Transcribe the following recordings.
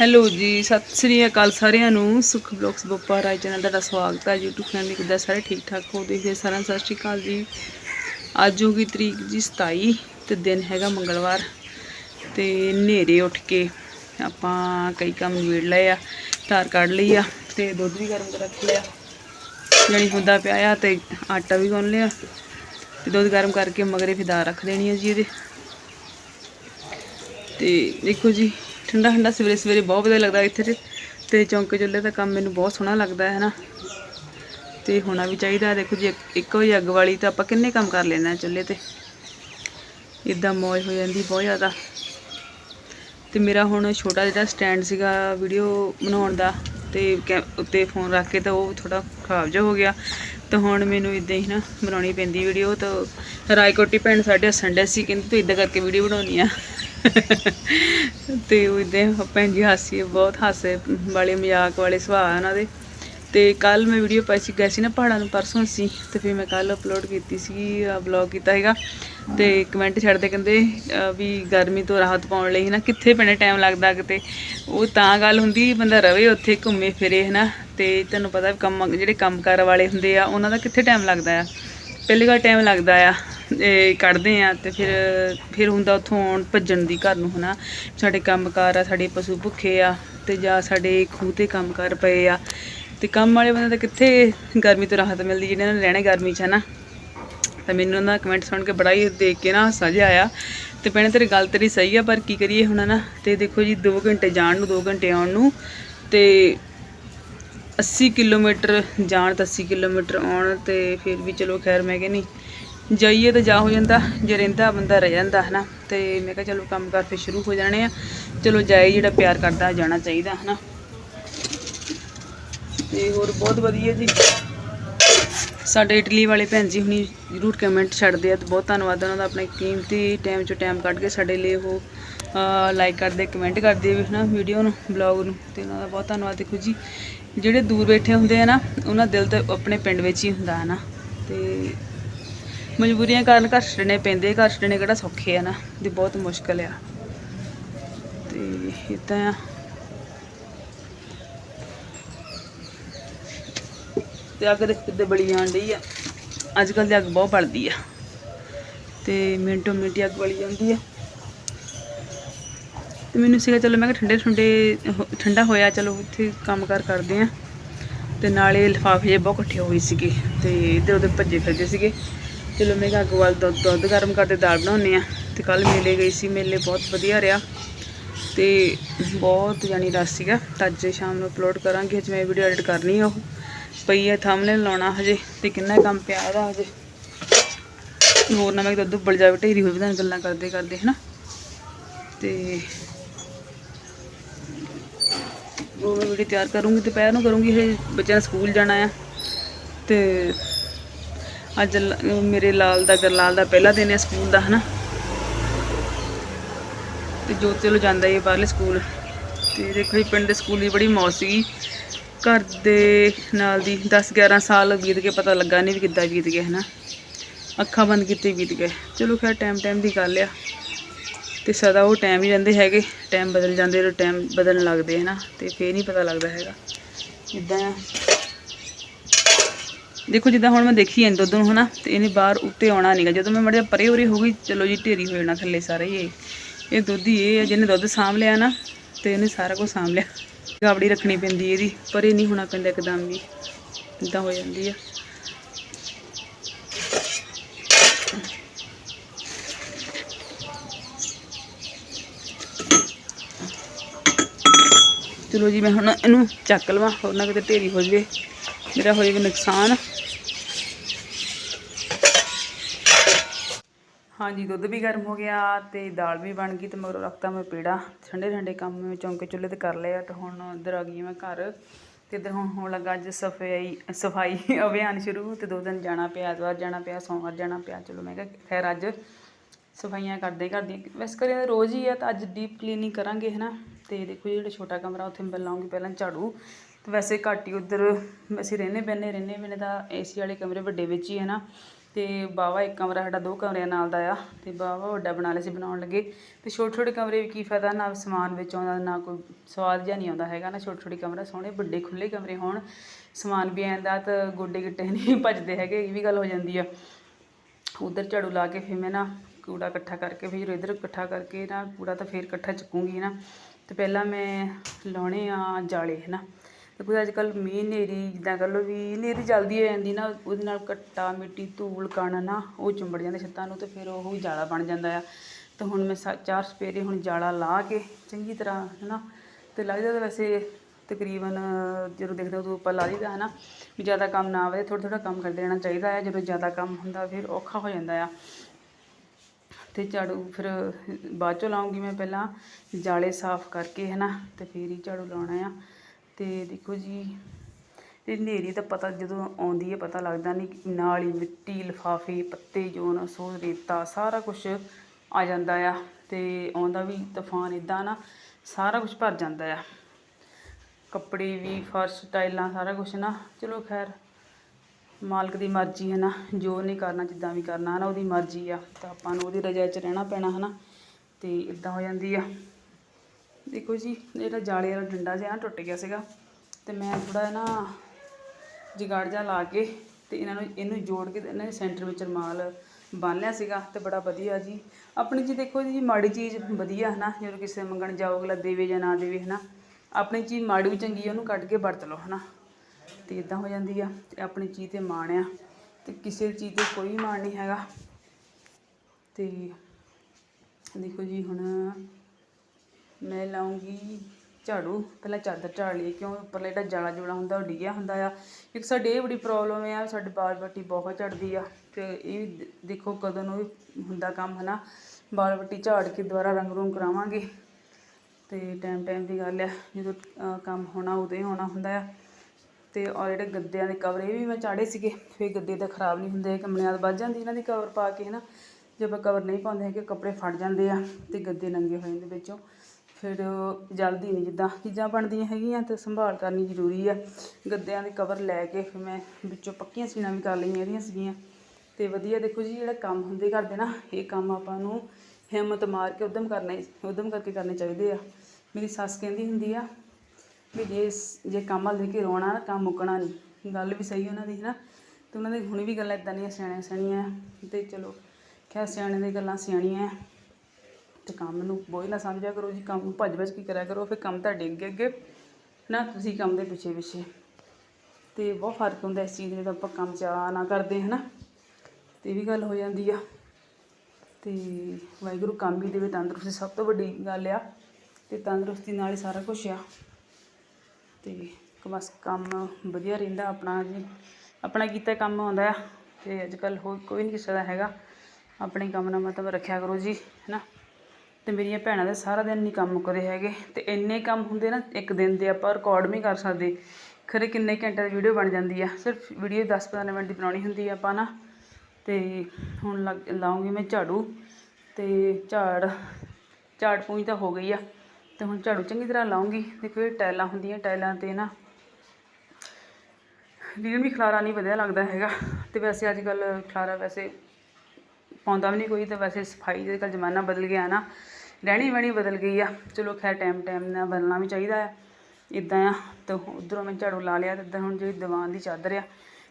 Hello ਜੀ, ਸਤਿ ਸ੍ਰੀ ਅਕਾਲ ਸਾਰਿਆਂ ਨੂੰ। ਸੁਖ ਬਲੌਗਸ ਬੋਪਾ ਰਾਏ ਚੈਨਲ ਦਾ ਸਵਾਗਤ ਹੈ। YouTube ਫੈਮਿਲੀ ਕਿੱਦਾਂ ਸਾਰੇ ਠੀਕ ਠਾਕ ਹੋ, ਦੇਖਦੇ ਸਾਰਿਆਂ ਸਤਿ ਸ੍ਰੀ ਅਕਾਲ ਜੀ। ਅੱਜ ਹੋ ਗਈ ਤਰੀਕ ਜੀ 27 ਤੇ ਦਿਨ ਹੈਗਾ ਮੰਗਲਵਾਰ ਤੇ ਹਨੇਰੇ ਉੱਠ ਕੇ ਆਪਾਂ ਕਈ ਕੰਮ ਨਿਬੇੜ ਲਏ ਆ, ਧਾਰ ਕੱਢ ਲਈ ਆ ਤੇ ਦੁੱਧ ਵੀ ਗਰਮ ਕਰ ਰੱਖ ਲਿਆ। ਜਾਣੀ ਹੁੰਦਾ ਪਿਆ ਆ ਤੇ ਆਟਾ ਵੀ ਗੁੰਨ ਲਿਆ ਤੇ ਦੁੱਧ ਗਰਮ ਕਰਕੇ ਮਗਰੇ ਫਿਰ ਦਾਲ ਰੱਖ ਦੇਣੀ ਆ ਜੀ ਇਹਦੇ। ਤੇ ਦੇਖੋ ਜੀ ਠੰਡਾ ਠੰਡਾ ਸਵੇਰੇ ਸਵੇਰੇ ਬਹੁਤ ਵਧੀਆ ਲੱਗਦਾ ਇੱਥੇ ਤੇ। ਤੇ ਚੌਂਕੇ ਚੁੱਲ੍ਹੇ ਦਾ ਕੰਮ ਮੈਨੂੰ ਬਹੁਤ ਸੋਹਣਾ ਲੱਗਦਾ ਹੈ ਨਾ। ਤੇ ਹੋਣਾ ਵੀ ਚਾਹੀਦਾ। ਦੇਖੋ ਜੇ, ਇੱਕ- ਇੱਕੋ ਹੀ ਅੱਗ ਵਾਲੀ ਤਾਂ ਆਪਾਂ ਕਿੰਨੇ ਕੰਮ ਕਰ ਲੈਣਾ ਚੁੱਲ੍ਹੇ ਤੇ। ਇਦਾਂ ਮੌਜ ਹੋ ਜਾਂਦੀ ਬਹੁਤ ਜ਼ਿਆਦਾ। ਤੇ ਮੇਰਾ ਹੁਣ ਛੋਟਾ ਜਿਹੜਾ ਸਟੈਂਡ ਸੀਗਾ ਵੀਡੀਓ ਬਣਾਉਣ ਦਾ। ਤੇ ਕੈ- ਉੱਤੇ ਫੋਨ ਰੱਖ ਕੇ ਤਾਂ ਉਹ ਥੋੜਾ ਖਰਾਬ ਜਿਹਾ ਹੋ ਗਿਆ। ਤਾਂ ਹੁਣ ਮੈਨੂੰ ਇਦਾਂ ਹੀ ਨਾ ਬਣਾਉਣੀ ਪੈਂਦੀ ਵੀਡੀਓ। ਤਾਂ ਰਾਏਕੋਟੀ ਭੈਣ ਸਾਡੇ ਹੱਸਣ ਡੇ ਸੀ। ਕਹਿੰਦੇ ਤੂੰ ਇਦਾਂ ਕਰਕੇ ਵੀਡੀਓ ਬਣਾਉਣੀ ਆ। ਤੇ ਉਹ ਭੈਣ ਜੀ ਹਾਸੀ, ਬਹੁਤ ਹਾਸੇ, ਵਾਲੇ ਮਜ਼ਾਕ, ਵਾਲੇ ਸੁਭਾਅ ਆ ਉਹਨਾਂ ਦੇ। ਤੇ ਕੱਲ ਮੈਂ ਵੀਡੀਓ ਪਾਈ ਸੀ ਗਈ ਸੀ ਨਾ ਪਹਾੜਾਂ ਨੂੰ, ਪਰਸੋਂ ਸੀ ਤੇ ਫਿਰ ਮੈਂ ਕੱਲ ਅਪਲੋਡ ਕੀਤੀ ਸੀ ਵਲੌਗ ਕੀਤਾ ਹੈਗਾ ਤੇ ਕਮੈਂਟ ਛੱਡਦੇ ਕਹਿੰਦੇ ਵੀ ਗਰਮੀ ਤੋਂ ਰਾਹਤ ਪਾਉਣ ਲਈ ਨਾ ਕਿੱਥੇ ਪੈਣੇ ਟਾਈਮ ਲੱਗਦਾ ਕਿਤੇ। ਉਹ ਤਾਂ ਗੱਲ ਹੁੰਦੀ, ਬੰਦਾ ਰਵੇ ਉੱਥੇ, ਘੁੰਮੇ ਫਿਰੇ ਹਨਾ। ਤੇ ਤੁਹਾਨੂੰ ਪਤਾ ਕੰਮ, ਜਿਹੜੇ ਕੰਮਕਾਰ ਵਾਲੇ ਹੁੰਦੇ ਆ, ਉਹਨਾਂ ਦਾ ਕਿੱਥੇ ਟਾਈਮ ਲੱਗਦਾ ਆ? ਪਹਿਲੀ ਗੱਲ ਟਾਈਮ ਲੱਗਦਾ ਆ। ਕੱਢਦੇ ਆ ਤੇ ਫਿਰ ਫਿਰ ਹੁੰਦਾ ਉੱਥੋਂ ਆਉਣ ਭੱਜਣ ਦੀ ਘਰ ਨੂੰ ਹਨਾ। ਸਾਡੇ ਕੰਮਕਾਰ ਆ, ਸਾਡੇ ਪਸ਼ੂ ਭੁੱਖੇ ਆ ਤੇ ਜਾਂ ਸਾਡੇ ਖੂਹ ਤੇ ਕੰਮਕਾਰ ਪਏ ਆ। ਤੇ ਕੰਮ ਵਾਲੇ ਬੰਦੇ ਤਾਂ ਕਿੱਥੇ ਗਰਮੀ ਤੋਂ ਰਾਹਤ ਮਿਲਦੀ ਜਿਹਨਾਂ ਨੇ ਰਹਿਣਾ ਗਰਮੀ 'ਚ ਹਨਾ। ਤਾਂ ਮੈਨੂੰ ਉਹਨਾਂ ਦਾ ਕਮੈਂਟ ਸੁਣ ਕੇ ਬੜਾ ਹੀ ਦੇਖ ਕੇ ਨਾ ਹਾਸਾ ਜਿਹਾ ਆਇਆ। ਤੇ ਭੈਣੇ ਤੇਰੀ ਗੱਲ ਤੇਰੀ ਸਹੀ ਆ, ਪਰ ਕੀ ਕਰੀਏ ਹੁਣ ਨਾ ਤੇ ਦੇਖੋ ਜੀ 2 ਘੰਟੇ ਜਾਣ ਨੂੰ 2 ਘੰਟੇ ਆਉਣ ਨੂੰ ਤੇ 80 ਕਿਲੋਮੀਟਰ ਜਾਣ ਤਾਂ 80 ਕਿਲੋਮੀਟਰ ਆਉਣ ਤੇ ਫਿਰ ਵੀ ਚਲੋ ਖੈਰ ਮੈਂ ਕਹਿੰਦੀ ਜਾਈਏ ਤਾਂ ਜਾ ਹੋ ਜਾਂਦਾ, ਜੇ ਰਹਿੰਦਾ ਬੰਦਾ ਰਹਿ ਜਾਂਦਾ, ਹਨਾ। ਤੇ ਮੈਂ ਕਿਹਾ ਚਲੋ ਕੰਮ ਕਰ ਫਿਰ ਸ਼ੁਰੂ ਹੋ ਜਾਣੇ ਆ। ਚਲੋ ਜਾਏ ਜਿਹੜਾ ਪਿਆਰ ਕਰਦਾ, ਜਾਣਾ ਚਾਹੀਦਾ, ਹਨਾ। ਤੇ ਹੋਰ ਬਹੁਤ ਵਧੀਆ ਜੀ। ਸਾਡੇ ਇਟਲੀ ਵਾਲੇ ਭੈਣ ਜੀ ਹੁਣੀ ਜ਼ਰੂਰ ਕਮੈਂਟ ਛੱਡਦੇ ਆ, ਤੇ ਬਹੁਤ ਧੰਨਵਾਦ ਉਹਨਾਂ ਦਾ ਆਪਣੇ ਕੀਮਤੀ ਟਾਈਮ ਚੋਂ ਟਾਈਮ ਕੱਢ ਕੇ ਸਾਡੇ ਲਈ ਉਹ ਲਾਈਕ ਕਰਦੇ ਕਮੈਂਟ ਕਰਦੇ ਵੀ, ਹਨਾ ਵੀਡੀਓ ਨੂੰ ਬਲੌਗ ਨੂੰ। ਤੇ ਉਹਨਾਂ ਦਾ ਬਹੁਤ ਧੰਨਵਾਦ ਦੇਖੋ ਜੀ। ਜਿਹੜੇ ਦੂਰ ਬੈਠੇ ਹੁੰਦੇ ਆ ਨਾ, ਉਹਨਾਂ ਦਿਲ ਤਾਂ ਆਪਣੇ ਪਿੰਡ ਵਿੱਚ ਹੀ ਹੁੰਦਾ ਹੈ ਨਾ ਤੇ ਮਜਬੂਰੀਆਂ ਕਾਰਨ ਘਰ ਛੱਡਣੇ ਪੈਂਦੇ, ਘਰ ਛੱਡਣੇ ਕਿਹੜਾ ਸੌਖੇ ਆ ਨਾ ਦੀ ਬਹੁਤ ਮੁਸ਼ਕਲ ਆ। ਤੇ ਇਦਾਂ ਆ। ਤੇ ਅੱਗ ਦੇ ਕਿੱਦੇ ਬੜੀ ਜਾਣ ਡਈ ਆ। ਅੱਜ ਕੱਲ੍ਹ ਦੀ ਅੱਗ ਬਹੁਤ ਬਲਦੀ ਆ। ਤੇ ਮਿੰਟੋ ਮਿੰਟੀ ਅੱਗ ਬਲੀ ਜਾਂਦੀ ਆ। ਤੇ ਮੈਨੂੰ ਸੀਗਾ, ਚਲੋ ਮੈਂ ਕਿਹਾ ਠੰਡੇ ਠੰਡੇ ਠੰਡਾ ਹੋਇਆ, ਚਲੋ ਇੱਥੇ ਕੰਮ ਕਾਰ ਕਰਦੇ ਆ। ਤੇ ਨਾਲੇ ਲਿਫਾਫੇ ਜਿਹੇ ਬਹੁਤ ਇਕੱਠੇ ਹੋਏ ਸੀਗੇ। ਤੇ ਇੱਧਰ ਉੱਧਰ ਭੱਜੇ ਫਿਰਦੇ ਸੀਗੇ। ਚਲੋ ਮੈਂ ਕਿਹਾ ਅੱਗ ਵੱਲ ਦੁੱਧ ਦੁੱਧ ਗਰਮ ਕਰਕੇ ਦਾਲ ਬਣਾਉਂਦੇ ਆ ਤੇ ਕੱਲ ਮੇਲੇ ਗਈ ਸੀ, ਮੇਲੇ ਬਹੁਤ ਵਧੀਆ ਰਿਹਾ ਤੇ ਬਹੁਤ ਜਾਨੀ ਰਸ ਸੀਗਾ। ਤਾਂ ਅੱਜ ਸ਼ਾਮ ਨੂੰ ਅਪਲੋਡ ਕਰਾਂਗੇ ਅੱਜ ਮੈਂ ਵੀਡੀਓ ਐਡਿਟ ਕਰਨੀ ਆ ਉਹ। ਪਈ ਹੈ ਥੰਬਨੇਲ ਲਾਉਣਾ ਹਜੇ ਤੇ ਕਿੰਨਾ ਕੰਮ ਪਿਆ ਇਹਦਾ ਹਜੇ। ਹੋਰ ਨਾ ਮੈਂ ਦੁੱਧ ਉੱਬਲ ਜਾਵੇ, ਢੇਰੀ ਹੋਵੇ ਤਾਂ ਗੱਲਾਂ ਕਰਦੇ ਕਰਦੇ, ਹਨਾ। ਤੇ ਉਹ ਮੈਂ ਵੀਡੀਓ ਤਿਆਰ ਕਰੂੰਗੀ, ਦੁਪਹਿਰ ਨੂੰ ਕਰੂੰਗੀ, ਹਜੇ ਬੱਚਿਆਂ ਨੇ ਸਕੂਲ ਜਾਣਾ ਆ। ਤੇ ਅੱਜ ਲ- ਮੇਰੇ ਲਾਲ ਦਾ ਗਰਲਾਲ ਦਾ ਪਹਿਲਾ ਦਿਨ ਹੈ ਸਕੂਲ ਦਾ, ਹਨਾ? ਤੇ ਜੋ ਚਲੋ ਜਾਂਦਾ ਹੀ ਹੈ ਬਾਹਰਲੇ ਸਕੂਲ। ਤੇ ਦੇਖੋ ਜੀ, ਪਿੰਡ ਦੇ ਸਕੂਲ ਦੀ ਬੜੀ ਮੌਜ ਸੀਗੀ। ਘਰ ਦੇ ਨਾਲ ਦੀ 10 11 ਸਾਲ ਬੀਤ ਕੇ ਪਤਾ ਲੱਗਾ ਨਹੀਂ ਵੀ ਕਿੱਦਾਂ ਬੀਤ ਗਏ ਹਨਾ? ਅੱਖਾਂ ਬੰਦ ਕੀਤੇ ਬੀਤ ਗਏ। ਚਲੋ ਖੈਰ ਟਾਈਮ ਟਾਈਮ ਦੀ ਗੱਲ ਆ। ਤੇ ਸਦਾ ਉਹ ਟਾਈਮ ਹੀ ਰਹਿੰਦੇ ਹੈਗੇ। ਟਾਈਮ ਬਦਲ ਜਾਂਦੇ ਤੇ ਟਾਈਮ ਬਦਲਣ ਲੱਗਦੇ, ਹਨਾ? ਤੇ ਫੇਰ ਨਹੀਂ ਪਤਾ ਲੱਗਦਾ ਹੈਗਾ। ਇਦਾਂ ਦੇਖੋ ਜਿੱਦਾਂ ਹੁਣ ਮੈਂ ਦੇਖੀ ਜਾਂ ਦੁੱਧ ਨੂੰ, ਹਨਾ, ਤੇ ਇਹਨੇ ਬਾਹਰ ਉੱਤੇ ਆਉਣਾ ਨਹੀਂਗਾ ਜਦੋਂ ਮੈਂ ਮੜਿਆ ਪਰੇ ਉਰੇ ਹੋ ਗਈ, ਚਲੋ ਜੀ ਢੇਰੀ ਹੋ ਜਾਣਾ ਥੱਲੇ ਸਾਰੇ ਇਹ। ਇਹ ਦੁੱਧ ਹੀ ਇਹ ਹੈ ਜਿਹਨੇ ਦੁੱਧ ਸਾਂਭ ਲਿਆ ਨਾ, ਤੇ ਇਹਨੇ ਸਾਰਾ ਕੁਝ ਸਾਂਭ ਲਿਆ। ਗਾਬੜੀ ਰੱਖਣੀ ਪੈਂਦੀ ਇਹਦੀ, ਪਰੇ ਨਹੀਂ ਹੋਣਾ ਪੈਂਦਾ ਇੱਕਦਮ ਵੀ। ਇਦਾਂ ਹੋ ਜਾਂਦੀ ਆ। ਚਲੋ ਜੀ, ਮੈਂ ਹੁਣ ਇਹਨੂੰ ਚੱਕ ਲਵਾਂ, ਹੋਰ ਨਾ ਕਿਤੇ ਢੇਰੀ ਹੋ ਜਵੇ। ਮੇਰਾ ਹੋ ਜਾਵੇ ਨੁਕਸਾਨ। ਹਾਂਜੀ, ਦੁੱਧ ਵੀ ਗਰਮ ਹੋ ਗਿਆ ਤੇ ਦਾਲ ਵੀ ਬਣ ਗਈ ਤੇ ਮਗਰੋਂ ਰੱਖਤਾ ਮੈਂ ਪੇੜਾ। ਠੰਡੇ ਠੰਡੇ ਕੰਮ ਮੈਂ ਚੌਂਕੇ ਚੁੱਲ੍ਹੇ ਤੇ ਕਰ ਲਿਆ ਤੇ ਹੁਣ ਇੱਧਰ ਆ ਗਈ ਮੈਂ ਘਰ। ਤੇ ਇੱਧਰ ਹੁਣ ਹੋਣ ਲੱਗਾ ਅੱਜ ਸਫ਼ਾਈ ਸਫ਼ਾਈ ਅਭਿਆਨ ਸ਼ੁਰੂ ਤੇ ਦੋ ਦਿਨ ਜਾਣਾ ਪਿਆ, ਐਤਵਾਰ ਜਾਣਾ ਪਿਆ, ਸੋਮਵਾਰ ਜਾਣਾ ਪਿਆ। ਚਲੋ ਮੈਂ ਕਿਹਾ ਖੈਰ ਅੱਜ ਸਫਾਈਆਂ ਕਰਦੇ ਕਰਦੇ ਵੈਸੇ ਕਰੀਏ ਰੋਜ਼ ਹੀ ਆ ਤਾਂ ਅੱਜ ਡੀਪ ਕਲੀਨਿੰਗ ਕਰਾਂਗੇ, ਹਨਾ। ਤੇ ਦੇਖੋ ਜੀ ਜਿਹੜਾ ਛੋਟਾ ਕਮਰਾ ਉੱਥੇ ਮੈਂ ਲਾਉਂਗੀ ਪਹਿਲਾਂ ਝਾੜੂ। ਤੇ ਵੈਸੇ ਘੱਟ ਹੀ ਉੱਧਰ ਅਸੀਂ ਰਹਿੰਦੇ ਬੈਨੇ ਰਹਿੰਦੇ ਮੈਨੇ ਤਾਂ ਏਸੀ ਵਾਲੇ ਕਮਰੇ ਵੱਡੇ ਵਿੱਚ ਹੀ ਹੈ ਨਾ ਤੇ ਬਾਵਾ ਇੱਕ ਕਮਰਾ ਸਾਡਾ ਦੋ ਕਮਰਿਆਂ ਨਾਲ ਦਾ ਆ ਤੇ ਬਾਵਾ ਵੱਡਾ ਬਣਾ ਲਿਆ ਸੀ, ਬਣਾਉਣ ਲੱਗੇ। ਤੇ ਛੋਟੇ ਛੋਟੇ ਕਮਰੇ ਵੀ ਕੀ ਫਾਇਦਾ, ਨਾ ਸਮਾਨ ਵਿੱਚ ਆਉਂਦਾ ਨਾ ਕੋਈ ਸਵਾਦ ਜਿਹਾ ਨਹੀਂ ਆਉਂਦਾ ਹੈਗਾ ਨਾ। ਛੋਟੇ ਛੋਟੇ ਕਮਰਾ, ਸੋਹਣੇ ਵੱਡੇ ਖੁੱਲੇ ਕਮਰੇ ਹੋਣ, ਸਮਾਨ ਵੀ ਆਂਦਾ ਤਾਂ ਗੋਡੇ ਗਿੱਟੇ ਨਹੀਂ ਭੱਜਦੇ ਹੈਗੇ, ਇਹ ਵੀ ਗੱਲ ਹੋ ਜਾਂਦੀ ਆ। ਉਧਰ ਝਾੜੂ ਲਾ ਕੇ ਫਿਰ ਮੈਂ ਨਾ ਕੂੜਾ ਇਕੱਠਾ ਕਰਕੇ, ਫਿਰ ਇਧਰ ਇਕੱਠਾ ਕਰਕੇ ਨਾ ਕੂੜਾ ਤਾਂ ਫਿਰ ਇਕੱਠਾ ਚੁੱਕੂੰਗੀ ਨਾ। ਤੇ ਪਹਿਲਾਂ ਮੈਂ ਲਾਉਣੇ ਆ ਜਾਲੇ ਹਨਾ ਤੇ ਕੋਈ ਅੱਜ ਕੱਲ ਮੀਂਹ ਹਨੇਰੀ, ਜਿੱਦਾਂ ਕਰ ਲਓ ਵੀ ਹਨੇਰੀ ਜਲਦੀ ਹੋ ਜਾਂਦੀ ਨਾ, ਉਹਦੇ ਨਾਲ ਘੱਟਾ ਮਿੱਟੀ, ਧੂਲ, ਕਣ ਨਾ, ਉਹ ਚੁੰਬੜ ਜਾਂਦਾ ਛੱਤਾਂ ਨੂੰ ਤੇ ਫਿਰ ਉਹ ਜਾਲਾ ਬਣ ਜਾਂਦਾ ਆ। ਤੇ ਹੁਣ ਮੈਂ ਸਾ- ਚਾਰ ਸਪੇਰੇ ਹੁਣ ਜਾਲਾ ਲਾ ਕੇ ਚੰਗੀ ਤਰ੍ਹਾਂ, ਹਨਾ, ਤੇ ਲੱਗਦਾ ਤਾਂ ਵੈਸੇ ਤਕਰੀਬਨ ਜਦੋਂ ਦੇਖਦੇ ਉਦੋਂ ਉੱਪਰ ਲਾ ਲਈਦਾ ਹੈ ਨਾ ਵੀ ਜ਼ਿਆਦਾ ਕੰਮ ਨਾ ਆਵੇ ਥੋੜ੍ਹਾ ਥੋੜ੍ਹਾ ਕੰਮ ਕਰਦੇ ਰਹਿਣਾ ਚਾਹੀਦਾ ਹੈ ਜਦੋਂ ਜ਼ਿਆਦਾ ਕੰਮ ਹੁੰਦਾ ਫਿਰ ਔਖਾ ਹੋ ਜਾਂਦਾ ਆ। ਤੇ ਝਾੜੂ ਫਿਰ ਬਾਅਦ ਚੋਂ ਲਾਉਂਗੀ ਮੈਂ ਪਹਿਲਾਂ, ਜਾਲੇ ਸਾਫ਼ ਕਰਕੇ ਹੈ ਨਾ ਤੇ ਫਿਰ ਹੀ ਝਾੜੂ ਲਾਉਣਾ ਆ। ਅਤੇ ਦੇਖੋ ਜੀ ਇਹ ਹਨੇਰੀ ਤਾਂ ਪਤਾ ਜਦੋਂ ਆਉਂਦੀ ਹੈ, ਪਤਾ ਲੱਗਦਾ ਨਹੀਂ ਨਾਲ ਹੀ ਮਿੱਟੀ, ਲਿਫਾਫੇ, ਪੱਤੇ ਜੋ ਨਾ ਸੋ ਰੇਤਾ, ਸਾਰਾ ਕੁਝ ਆ ਜਾਂਦਾ ਆ ਤੇ ਆਉਂਦਾ ਵੀ ਤੂਫਾਨ ਇਦਾਂ ਨਾ, ਸਾਰਾ ਕੁਝ ਭਰ ਜਾਂਦਾ ਆ। ਕੱਪੜੇ ਵੀ, ਫਰਸ਼, ਟਾਈਲਾਂ, ਸਾਰਾ ਕੁਝ ਨਾ, ਚਲੋ ਖੈਰ, ਮਾਲਕ ਦੀ ਮਰਜ਼ੀ ਹੈ ਨਾ, ਜੋ ਨਹੀਂ ਕਰਨਾ, ਜਿੱਦਾਂ ਵੀ ਕਰਨਾ ਹੈ ਨਾ ਉਹਦੀ ਮਰਜ਼ੀ ਆ, ਤਾਂ ਆਪਾਂ ਨੂੰ ਉਹਦੀ ਰਜਾ 'ਚ ਰਹਿਣਾ ਪੈਣਾ ਹੈ ਨਾ ਤੇ ਇਦਾਂ ਹੋ ਜਾਂਦੀ ਆ। ਦੇਖੋ ਜੀ ਜਿਹੜਾ ਜਾਲੇ ਵਾਲਾ ਡੰਡਾ ਜਿਹਾ ਨਾ ਟੁੱਟ ਗਿਆ ਸੀਗਾ ਤੇ ਮੈਂ ਥੋੜਾ ਨਾ ਜਗਾੜ ਜਿਹਾ ਲਾ ਕੇ ਤੇ ਇਹਨਾਂ ਨੂੰ, ਇਹਨੂੰ ਜੋੜ ਕੇ ਤੇ ਇਹਨਾਂ ਨੇ ਸੈਂਟਰ ਵਿੱਚ ਰੁਮਾਲ ਬੰਨ ਲਿਆ ਸੀਗਾ ਤੇ ਬੜਾ ਵਧੀਆ ਜੀ। ਆਪਣੀ ਜੀ ਦੇਖੋ ਜੀ, ਮਾੜੀ ਚੀਜ਼ ਵਧੀਆ ਹੈ ਨਾ, ਜਦੋਂ ਕਿਸੇ ਮੰਗਣ ਜਾਓ, ਅਗਲਾ ਦੇਵੇ ਜਾਂ ਨਾ ਦੇਵੇ, ਹੈ ਨਾ, ਆਪਣੀ ਚੀਜ਼ ਮਾੜੀ ਵੀ ਚੰਗੀ ਆ, ਉਹਨੂੰ ਕੱਢ ਕੇ ਵਰਤ ਲਓ, ਹੈ ਨਾ। ਤੇ ਇਦਾਂ ਹੋ ਜਾਂਦੀ ਆ, ਤੇ ਆਪਣੀ ਚੀਜ਼ ਤੇ ਮਾਣ ਆ, ਤੇ ਕਿਸੇ ਚੀਜ਼ ਤੇ ਕੋਈ ਮਾਣ ਨਹੀਂ ਹੈਗਾ। ਤੇ ਦੇਖੋ ਜੀ, ਹੁਣ ਮੈਂ ਲਾਉਂਗੀ ਝਾੜੂ। ਪਹਿਲਾਂ ਚਾਦਰ ਝਾੜ ਲਈਏ, ਕਿਉਂ? ਉੱਪਰਲਾ ਜਿਹੜਾ ਜਾਲਾ ਜੁੜਾ ਹੁੰਦਾ, ਉਹ ਡਿੱਗਿਆ ਹੁੰਦਾ ਆ। ਇੱਕ ਸਾਡੇ ਇਹ ਬੜੀ ਪ੍ਰੋਬਲਮ ਆ, ਸਾਡੇ ਬਾਲ ਬੱਟੀ ਬਹੁਤ ਝੜਦੀ ਆ। ਤੇ ਇਹ ਵੀ ਦੇਖੋ ਕਦੋਂ ਨੂੰ ਵੀ ਹੁੰਦਾ ਕੰਮ, ਹਨਾ? ਬਾਲ ਬੱਟੀ ਝਾੜ ਕੇ ਦੁਬਾਰਾ ਰੰਗ ਰੂੰਗ ਕਰਾਵਾਂਗੇ। ਤੇ ਟਾਈਮ ਟਾਈਮ ਦੀ ਗੱਲ ਆ, ਜਦੋਂ ਕੰਮ ਹੋਣਾ, ਉਦੋਂ ਹੀ ਹੋਣਾ ਹੁੰਦਾ ਆ। ਤੇ ਔਰ ਜਿਹੜੇ ਗੱਦਿਆਂ ਦੇ ਕਵਰ ਇਹ ਵੀ ਮੈਂ ਚਾੜੇ ਸੀਗੇ। ਫਿਰ ਗੱਦੇ ਤਾਂ ਖਰਾਬ ਨਹੀਂ ਹੁੰਦੇ ਕਮਣਿਆਦ ਵੱਜ ਜਾਂਦੀ, ਇਹਨਾਂ ਦੀ ਕਵਰ ਪਾ ਕੇ, ਹਨਾ? ਜੇ ਆਪਾਂ ਕਵਰ ਨਹੀਂ ਪਾਉਂਦੇ ਹੈਗੇ, ਕੱਪੜੇ ਫਟ ਜਾਂਦੇ ਆ ਤੇ ਗੱਦੇ ਨੰਗੇ ਹੋ ਜਾਂਦੇ ਵਿੱਚੋਂ। ਫਿਰ ਜਲਦੀ ਨਹੀਂ, ਜਿੱਦਾਂ ਚੀਜ਼ਾਂ ਬਣਦੀਆਂ ਹੈਗੀਆਂ ਤੇ ਸੰਭਾਲ ਕਰਨੀ ਜ਼ਰੂਰੀ ਆ। ਗੱਦਿਆਂ ਦੇ ਕਵਰ ਲੈ ਕੇ ਫਿਰ ਮੈਂ ਵਿੱਚੋਂ ਪੱਕੀਆਂ ਸੀਣਾ ਵੀ ਕਰ ਲਈਆਂ ਇਹਦੀਆਂ ਸੀਗੀਆਂ। ਤੇ ਵਧੀਆ ਦੇਖੋ ਜੀ, ਜਿਹੜਾ ਕੰਮ ਹੁੰਦੇ ਕਰਦੇ ਨਾ, ਇਹ ਕੰਮ ਆਪਾਂ ਨੂੰ ਹਿੰਮਤ ਮਾਰ ਕੇ ਉਦਮ ਕਰਨੇ ਉਦਮ ਕਰਕੇ ਕਰਨੇ ਚਾਹੀਦੇ ਆ। ਮੇਰੀ ਸੱਸ ਕਹਿੰਦੀ ਹੁੰਦੀ ਆ ਵੀ ਜੇ ਜੇ ਕੰਮ ਵੱਲ ਦੇਖ ਕੇ ਰੋਣਾ ਨਾ, ਕੰਮ ਮੁੱਕਣਾ ਨਹੀਂ। ਗੱਲ ਵੀ ਸਹੀ ਉਹਨਾਂ ਦੀ ਹੈ ਨਾ। ਤੇ ਉਹਨਾਂ ਦੀ ਹੁਣ ਵੀ ਗੱਲਾਂ ਇਦਾਂ ਦੀਆਂ ਸਿਆਣੀਆਂ ਸਿਆਣੀਆਂ ਆ। ਤੇ ਚਲੋ, ਖੈਰ ਸਿਆਣੇ ਦੀ ਗੱਲਾਂ ਸਿਆਣੀਆਂ ਤੇ ਕੰਮ ਨੂੰ ਬੋਝ ਨਾ ਸਮਝਿਆ ਕਰੋ ਜੀ, ਕੰਮ ਨੂੰ ਭੱਜ ਭੱਜ ਕੇ ਕਰਿਆ ਕਰੋ, ਫਿਰ ਕੰਮ ਤੁਹਾਡੇ ਅੱਗੇ ਅੱਗੇ ਨਾ ਤੁਸੀਂ ਕੰਮ ਦੇ ਪਿੱਛੇ ਪਿੱਛੇ। ਤੇ ਬਹੁਤ ਫ਼ਰਕ ਹੁੰਦਾ ਇਸ ਚੀਜ਼ ਦੇ ਜਦੋਂ ਆਪਾਂ ਕੰਮ ਚਾਅ ਨਾ ਕਰਦੇ, ਹਨਾ? ਤੇ ਇਹ ਵੀ ਗੱਲ ਹੋ ਜਾਂਦੀ ਆ। ਤੇ ਵਾਹਿਗੁਰੂ ਕੰਮ ਵੀ ਦੇਵੇ, ਤੰਦਰੁਸਤੀ ਸਭ ਤੋਂ ਵੱਡੀ ਗੱਲ ਆ। ਤੇ ਤੰਦਰੁਸਤੀ ਨਾਲ ਹੀ ਸਾਰਾ ਕੁਝ ਆ। ਤੇ ਬਸ ਕੰਮ ਵਧੀਆ ਰਹਿੰਦਾ, ਆਪਣਾ ਜੀ, ਆਪਣਾ ਕੀਤਾ ਕੰਮ ਆਉਂਦਾ ਆ। ਤੇ ਅੱਜ ਕੱਲ ਹੋਰ ਕੋਈ ਨਹੀਂ ਕਿਸੇ ਦਾ ਹੈਗਾ। ਆਪਣੇ ਕੰਮ ਨਾਲ ਮਤਲਬ ਰੱਖਿਆ ਕਰੋ ਜੀ, ਹੈਨਾ? ਤੇ ਮੇਰੀਆਂ ਭੈਣਾਂ ਦੇ ਸਾਰਾ ਦਿਨ ਨਹੀਂ ਕੰਮ ਮੁੱਕਦੇ ਹੈਗੇ ਤੇ ਇੰਨੇ ਕੰਮ ਹੁੰਦੇ ਨਾ, ਇੱਕ ਦਿਨ ਦੇ ਆਪਾਂ ਰਿਕਾਰਡ ਵੀ ਨਹੀਂ ਕਰ ਸਕਦੇ। ਖਰੇ ਕਿੰਨੇ ਘੰਟੇ ਦੀ ਵੀਡੀਓ ਬਣ ਜਾਂਦੀ ਆ। ਸਿਰਫ ਵੀਡੀਓ 10-15 ਮਿੰਟ ਦੀ ਬਣਾਉਣੀ ਹੁੰਦੀ ਆ ਆਪਾਂ ਨਾ। ਤੇ ਹੁਣ ਲੱਗ- ਲਾਉਂਗੀ ਮੈਂ ਝਾੜੂ ਤੇ ਝਾੜ ਝਾੜ ਪੂੰਝ ਤਾਂ ਹੋ ਗਈ ਆ। ਤੇ ਹੁਣ ਝਾੜੂ ਚੰਗੀ ਤਰ੍ਹਾਂ ਲਾਉਂਗੀ। ਦੇਖੋ ਇਹ ਟਾਈਲਾਂ ਹੁੰਦੀਆਂ ਟਾਈਲਾਂ ਤੇ ਨਾ ਰੀਲ ਵੀ ਖਲਾਰਾ ਨਹੀਂ ਵਧੀਆ ਲੱਗਦਾ ਹੈਗਾ। ਤੇ ਵੈਸੇ ਅੱਜ ਕੱਲ ਖਲਾਰਾ ਵੈਸੇ ਪਾਉਂਦਾ ਵੀ ਨਹੀਂ ਕੋਈ, ਤਾਂ ਵੈਸੇ ਸਫ਼ਾਈ ਦੇ ਕੱਲ ਜ਼ਮਾਨਾ ਬਦਲ ਗਿਆ ਨਾ। ਰਹਿਣੀ ਬਹਿਣੀ ਬਦਲ ਗਈ ਆ। ਚਲੋ ਖੈਰ ਟਾਈਮ ਟਾਈਮ ਨਾਲ ਬਦਲਣਾ ਵੀ ਚਾਹੀਦਾ ਆ। ਇਦਾਂ ਆ, ਤੇ ਉਧਰੋਂ ਮੈਂ ਝਾੜੂ ਲਾ ਲਿਆ ਤੇ ਇੱਧਰ ਹੁਣ ਜਿਹੜੀ ਦੀਵਾਨ ਦੀ ਚਾਦਰ ਆ,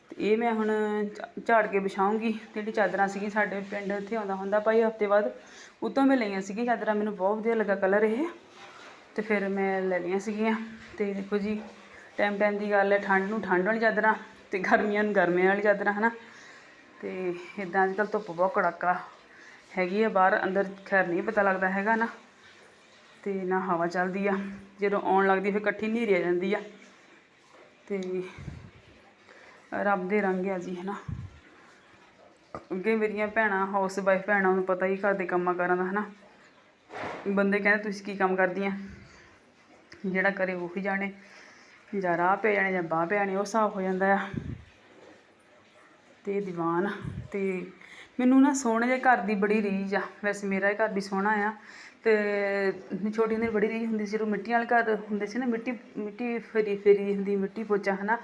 ਤੇ ਇਹ ਮੈਂ ਹੁਣ ਝਾ- ਝਾੜ ਕੇ ਵਿਛਾਉਂਗੀ ਜਿਹੜੀ ਚਾਦਰਾਂ ਸੀਗੀ ਸਾਡੇ ਪਿੰਡ ਇੱਥੇ ਆਉਂਦਾ ਹੁੰਦਾ ਭਾਈ ਹਫ਼ਤੇ ਬਾਅਦ, ਉਤੋਂ ਮੈਂ ਲਈਆਂ ਸੀਗੀਆਂ ਚਾਦਰਾਂ, ਮੈਨੂੰ ਬਹੁਤ ਵਧੀਆ ਲੱਗਾ ਕਲਰ ਇਹ। ਤੇ ਫਿਰ ਮੈਂ ਲੈ ਲਈਆਂ ਸੀਗੀਆਂ। ਤੇ ਦੇਖੋ ਜੀ ਟਾਈਮ ਟਾਈਮ ਦੀ ਗੱਲ ਹੈ, ਠੰਡ ਨੂੰ ਠੰਡ ਵਾਲੀ ਚਾਦਰਾਂ ਤੇ ਗਰਮੀਆਂ ਨੂੰ ਗਰਮੀਆਂ ਵਾਲੀ ਚਾਦਰਾਂ, ਹਨਾ। ਤੇ ਇਦਾਂ ਅੱਜ ਕੱਲ੍ਹ ਧੁੱਪ ਬਹੁਤ ਕੜਾਕਾ ਹੈਗੀ ਆ ਬਾਹਰ, ਅੰਦਰ ਖੈਰ ਨਹੀਂ ਪਤਾ ਲੱਗਦਾ ਹੈਗਾ ਨਾ। ਤੇ ਨਾ ਹਵਾ ਚੱਲਦੀ ਆ। ਜਦੋਂ ਆਉਣ ਲੱਗਦੀ ਫਿਰ ਇਕੱਠੀ ਹਨੇਰੀ ਆ ਜਾਂਦੀ ਆ। ਤੇ ਰੱਬ ਦੇ ਰੰਗ ਆ ਜੀ, ਹਨਾ। ਅੱਗੇ ਮੇਰੀਆਂ ਭੈਣਾਂ ਹਾਊਸ ਵਾਈਫ ਭੈਣਾਂ ਨੂੰ ਪਤਾ ਹੀ ਘਰ ਦੇ ਕੰਮਾਂ ਕਾਰਾਂ ਦਾ, ਹਨਾ। ਬੰਦੇ ਕਹਿੰਦੇ, ਤੁਸੀਂ ਕੀ ਕੰਮ ਕਰਦੀਆਂ? ਜਿਹੜਾ ਕਰੇ ਉਹੀ ਜਾਣੇ। ਜਾਂ ਰਾਹ ਪੈ ਜਾਣੇ, ਜਾਂ ਬਾਹ ਪੈ ਜਾਣੇ, ਉਹ ਹਿਸਾਬ ਹੋ ਜਾਂਦਾ ਆ। ਤੇ ਦੀਵਾਨ, ਤੇ ਮੈਨੂੰ ਨਾ ਸੋਹਣੇ ਜਿਹੇ ਘਰ ਦੀ ਬੜੀ ਰੀਝ ਆ। ਵੈਸੇ ਮੇਰਾ ਇਹ ਘਰ ਵੀ ਸੋਹਣਾ ਆ ਤੇ ਛੋਟੀ ਹੁੰਦੀ ਬੜੀ ਰੀਝ ਹੁੰਦੀ ਸੀ। ਜਦੋਂ ਮਿੱਟੀ ਵਾਲੇ ਘਰ ਹੁੰਦੇ ਸੀ ਨਾ, ਮਿੱਟੀ ਮਿੱਟੀ ਫੇਰੀ ਫੇਰੀ ਹੁੰਦੀ, ਮਿੱਟੀ ਪੋਚਾ, ਹਨਾ?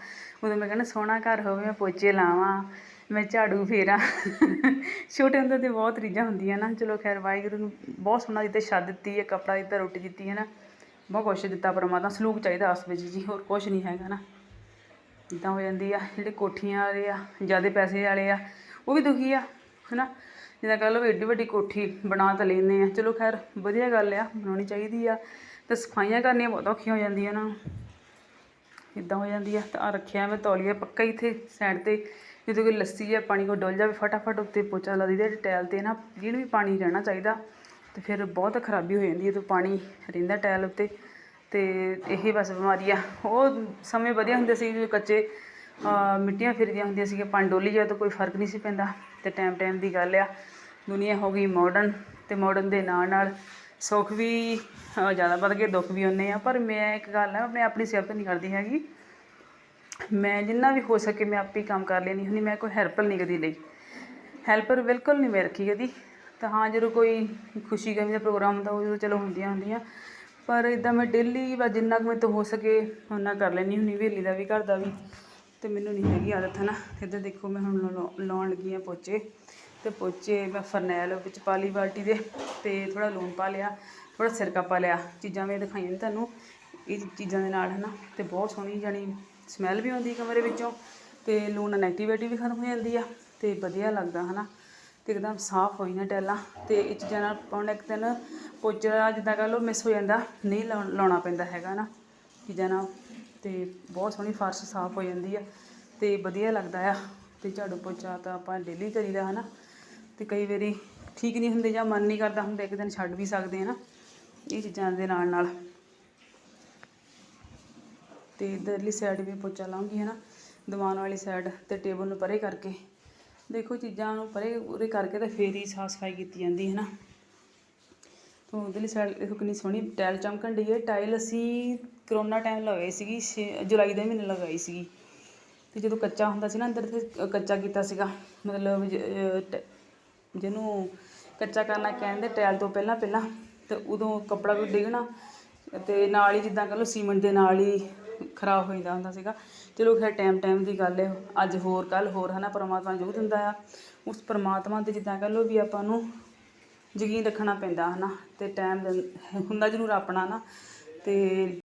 ਉਦੋਂ ਮੈਂ ਕਹਿੰਦਾ ਸੋਹਣਾ ਘਰ ਹੋਵੇ, ਮੈਂ ਪੋਚੇ ਲਾਵਾਂ, ਮੈਂ ਝਾੜੂ ਫੇਰਾਂ। ਛੋਟੇ ਹੁੰਦੇ ਤੇ ਬਹੁਤ ਰੀਝਾਂ ਹੁੰਦੀਆਂ ਨਾ। ਚਲੋ ਖੈਰ, ਵਾਹਿਗੁਰੂ ਨੂੰ ਬਹੁਤ ਸੋਹਣਾ ਦਿੱਤੇ, ਛੱਡ ਦਿੱਤੀ ਹੈ ਕੱਪੜਾ ਦਿੱਤਾ, ਰੋਟੀ ਦਿੱਤੀ ਹੈ ਨਾ ਬਹੁਤ ਕੁਛ ਦਿੱਤਾ ਪਰਮਾਤਮਾ ਸਲੂਕ ਚਾਹੀਦਾ ਉਸ ਵਿੱਚ ਜੀ, ਹੋਰ ਕੁਛ ਨਹੀਂ ਹੈਗਾ ਨਾ। ਇਦਾਂ ਹੋ ਜਾਂਦੀ ਆ, ਜਿਹੜੇ ਕੋਠੀਆਂ ਵਾਲੇ ਆ, ਜਿਆਦੇ ਪੈਸੇ ਵਾਲੇ ਆ, ਉਹ ਵੀ ਦੁਖੀ ਆ। ਹਨਾ? ਜਿੱਦਾਂ ਕਹ ਲਓ ਏਡੀ ਵੱਡੀ ਕੋਠੀ ਬਣਾ ਤਾਂ ਲੈਂਦੇ ਆ। ਚਲੋ ਖੈਰ, ਵਧੀਆ ਗੱਲ ਆ, ਬਣਾਉਣੀ ਚਾਹੀਦੀ ਆ। ਤੇ ਸਫਾਈਆਂ ਕਰਨੀਆਂ ਬਹੁਤ ਔਖੀਆਂ ਹੋ ਜਾਂਦੀਆਂ ਨਾ। ਇਦਾਂ ਹੋ ਜਾਂਦੀ ਆ। ਤਾਂ ਆ ਰੱਖਿਆ ਮੈਂ ਤੌਲੀਆ ਪੱਕਾ ਹੀ ਇੱਥੇ ਸਾਈਡ ਤੇ। ਜਦੋਂ ਕੋਈ ਲੱਸੀ ਜਾਂ ਪਾਣੀ ਕੋ ਡੁੱਲ ਜਾਵੇ, ਫਟਾਫਟ ਉੱਤੇ ਪੋਚਾ ਲਾ ਦਈਦਾ ਟੈਲ ਤੇ ਨਾ ਜਿਹਨੂੰ ਵੀ ਪਾਣੀ ਰਹਿਣਾ ਚਾਹੀਦਾ। ਤੇ ਫਿਰ ਬਹੁਤ ਖਰਾਬੀ ਹੋ ਜਾਂਦੀ ਹੈ ਜਦੋਂ ਪਾਣੀ ਰਹਿੰਦਾ ਟੈਲ ਉੱਤੇ। ਤੇ ਇਹ ਬਸ ਬਿਮਾਰੀ ਆ। ਉਹ ਸਮੇਂ ਵਧੀਆ ਹੁੰਦੇ ਸੀ, ਜਦੋਂ ਕੱਚੇ ਮਿੱਟੀਆਂ ਫਿਰਦੀਆਂ ਹੁੰਦੀਆਂ ਸੀਗੀਆਂ ਪਾਣੀ ਡੋਲੀ ਤਾਂ ਕੋਈ ਫ਼ਰਕ ਨਹੀਂ ਸੀ ਪੈਂਦਾ। ਤੇ ਟਾਈਮ ਟਾਈਮ ਦੀ ਗੱਲ ਆ, ਦੁਨੀਆ ਹੋ ਗਈ ਮਾਡਰਨ ਤੇ ਮਾਡਰਨ ਦੇ ਨਾਲ ਨਾਲ ਸੁੱਖ ਵੀ ਜ਼ਿਆਦਾ ਵੱਧ ਗਏ, ਦੁੱਖ ਵੀ ਉਨੇ ਆ। ਪਰ ਮੈਂ ਇੱਕ ਗੱਲ ਆ ਮੈਂ ਆਪਣੀ ਸਿਫਤ ਨਹੀਂ ਕਰਦੀ ਹੈਗੀ। ਮੈਂ ਜਿੰਨਾ ਵੀ ਹੋ ਸਕੇ ਮੈਂ ਆਪੇ ਹੀ ਕੰਮ ਕਰ ਲੈਣੀ ਹੁੰਦੀ, ਮੈਂ ਕੋਈ ਹੈਲਪਰ ਨਹੀਂ ਕਦੀ ਲਈ। ਹੈਲਪਰ ਬਿਲਕੁਲ ਨਹੀਂ ਮੈਂ ਰੱਖੀ ਕਦੀ। ਤਾਂ ਹਾਂ, ਜਦੋਂ ਕੋਈ ਖੁਸ਼ੀ ਗਮੀ ਦਾ ਪ੍ਰੋਗਰਾਮ ਹੁੰਦਾ ਉਹ ਚਲੋ ਹੁੰਦੀਆਂ ਹੁੰਦੀਆਂ। ਪਰ ਇਦਾਂ ਮੈਂ ਡੇਲੀ ਵਾ ਜਿੰਨਾ ਕੁ ਮੇਰੇ ਤੋਂ ਹੋ ਸਕੇ ਉਹਨਾਂ ਕਰ ਲੈਣੀ ਹੁੰਦੀ, ਹਵੇਲੀ ਦਾ ਵੀ, ਘਰ ਦਾ ਵੀ। ਤੇ ਮੈਨੂੰ ਨਹੀਂ ਹੈਗੀ ਆਦਤ ਹੈ ਨਾ ਇੱਧਰ ਦੇਖੋ, ਮੈਂ ਹੁਣ ਲਾਉ- ਲਾਉਣ ਲੱਗੀ ਆ ਪੋਚੇ। ਤੇ ਪੋਚੇ ਮੈਂ ਫਰਨੈਲ ਵਿੱਚ ਪਾ ਲਈ ਬਾਲਟੀ ਦੇ ਤੇ ਥੋੜਾ ਲੂਣ ਪਾ ਲਿਆ ਥੋੜਾ ਸਿਰਕਾ ਪਾ ਲਿਆ। ਚੀਜ਼ਾਂ ਮੈਂ ਦਿਖਾਈਆਂ ਨੇ ਤੁਹਾਨੂੰ, ਇਹ ਚੀਜ਼ਾਂ ਦੇ ਨਾਲ ਹੈ ਨਾ ਤੇ ਬਹੁਤ ਸੋਹਣੀ ਜਾਣੀ ਸਮੈਲ ਵੀ ਆਉਂਦੀ ਕਮਰੇ ਵਿੱਚੋਂ ਤੇ ਲੂਣ ਨਾਲ ਨੈਗੇਟਿਵਿਟੀ ਵੀ ਖਤਮ ਹੋ ਜਾਂਦੀ ਆ ਤੇ ਵਧੀਆ ਲੱਗਦਾ, ਹਨਾ? ਤੇ ਇੱਕਦਮ ਸਾਫ਼ ਹੋਈ ਨਾ ਟੈਲਾਂ ਤੇ ਇਹ ਚੀਜ਼ਾਂ ਨਾਲ ਪਾਉਣ ਇੱਕ ਦਿਨ ਪੋਚਾ ਜਿੱਦਾਂ ਕਹ ਲਓ ਮਿਸ ਹੋ ਜਾਂਦਾ, ਨਹੀਂ ਲਾਉਣ- ਲਾਉਣਾ ਪੈਂਦਾ ਹੈਗਾ ਨਾ ਚੀਜ਼ਾਂ ਨਾਲ ਤੇ ਬਹੁਤ ਸੋਹਣੀ ਫਰਸ਼ ਸਾਫ਼ ਹੋ ਜਾਂਦੀ ਆ ਤੇ ਵਧੀਆ ਲੱਗਦਾ ਆ। ਤੇ ਝਾੜੂ ਪੋਚਾ ਤਾਂ ਆਪਾਂ ਡੇਲੀ ਕਰੀਦਾ ਹਨਾ। ਤੇ ਕਈ ਵਾਰੀ ਠੀਕ ਨਹੀਂ ਹੁੰਦੇ ਜਾਂ ਮਨ ਨਹੀਂ ਕਰਦਾ ਹੁੰਦਾ, ਇੱਕ ਦਿਨ ਛੱਡ ਵੀ ਸਕਦੇ ਆ ਨਾ। ਇਹ ਚੀਜ਼ਾਂ ਦੇ ਨਾਲ ਨਾਲ। ਤੇ ਇਧਰਲੀ ਸਾਈਡ ਵੀ ਪੋਚਾ ਲਾਉਂਗੀ ਹੈ ਨਾ ਦੀਵਾਨ ਵਾਲੀ ਸਾਈਡ ਤੇ ਟੇਬਲ ਨੂੰ ਪਰੇ ਕਰਕੇ। ਦੇਖੋ ਚੀਜ਼ਾਂ ਨੂੰ ਪਰੇ ਉਰੇ ਕਰਕੇ ਤਾਂ ਫੇਰ ਹੀ ਸਾਫ਼ ਸਫ਼ਾਈ ਕੀਤੀ ਜਾਂਦੀ ਹੈ ਨਾ ਉਧਰਲੀ ਸਾਈਡ ਦੇਖੋ ਕਿੰਨੀ ਸੋਹਣੀ ਟਾਇਲ ਚਮਕਣ ਡਈ ਹੈ। ਟਾਇਲ ਅਸੀਂ ਕਰੋਨਾ ਟਾਈਮ ਲਗਾਈ ਸੀਗੀ ਛੇ- ਜੁਲਾਈ ਦੇ ਮਹੀਨੇ ਲਗਾਈ ਸੀਗੀ। ਤੇ ਜਦੋਂ ਕੱਚਾ ਹੁੰਦਾ ਸੀ ਨਾ ਅੰਦਰ ਤੇ ਅ, ਕੱਚਾ ਕੀਤਾ ਸੀਗਾ। ਮਤਲਬ ਜ- ਅ, ਟ- ਜਿਹਨੂੰ ਕੱਚਾ ਕਰਨਾ ਕਹਿੰਦੇ ਟਾਇਲ ਤੋਂ ਪਹਿਲਾਂ ਪਹਿਲਾਂ। ਤੇ ਉਦੋਂ ਕੱਪੜਾ ਵੀ ਡਿੱਗਣਾ। ਤੇ ਨਾਲ ਹੀ ਜਿੱਦਾਂ ਕਹ ਲਓ ਸੀਮੈਂਟ ਦੇ ਨਾਲ ਹੀ ਖਰਾਬ ਹੋ ਜਾਂਦਾ ਹੁੰਦਾ ਸੀਗਾ। ਚਲੋ ਖੈਰ ਟਾਈਮ ਟਾਈਮ ਦੀ ਗੱਲ ਹੈ। ਅੱਜ ਹੋਰ ਕੱਲ ਹੋਰ ਹਨਾ ਪਰਮਾਤਮਾ ਜੋ ਦਿੰਦਾ ਆ। ਉਸ ਪਰਮਾਤਮਾ ਤੇ ਜਿੱਦਾਂ ਕਹ ਲਓ ਵੀ ਆਪਾਂ ਨੂੰ ਯਕੀਨ ਰੱਖਣਾ ਪੈਂਦਾ ਹੈ ਨਾ ਅਤੇ ਟਾਈਮ ਹੁੰਦਾ ਜ਼ਰੂਰ ਆਪਣਾ ਨਾ ਅਤੇ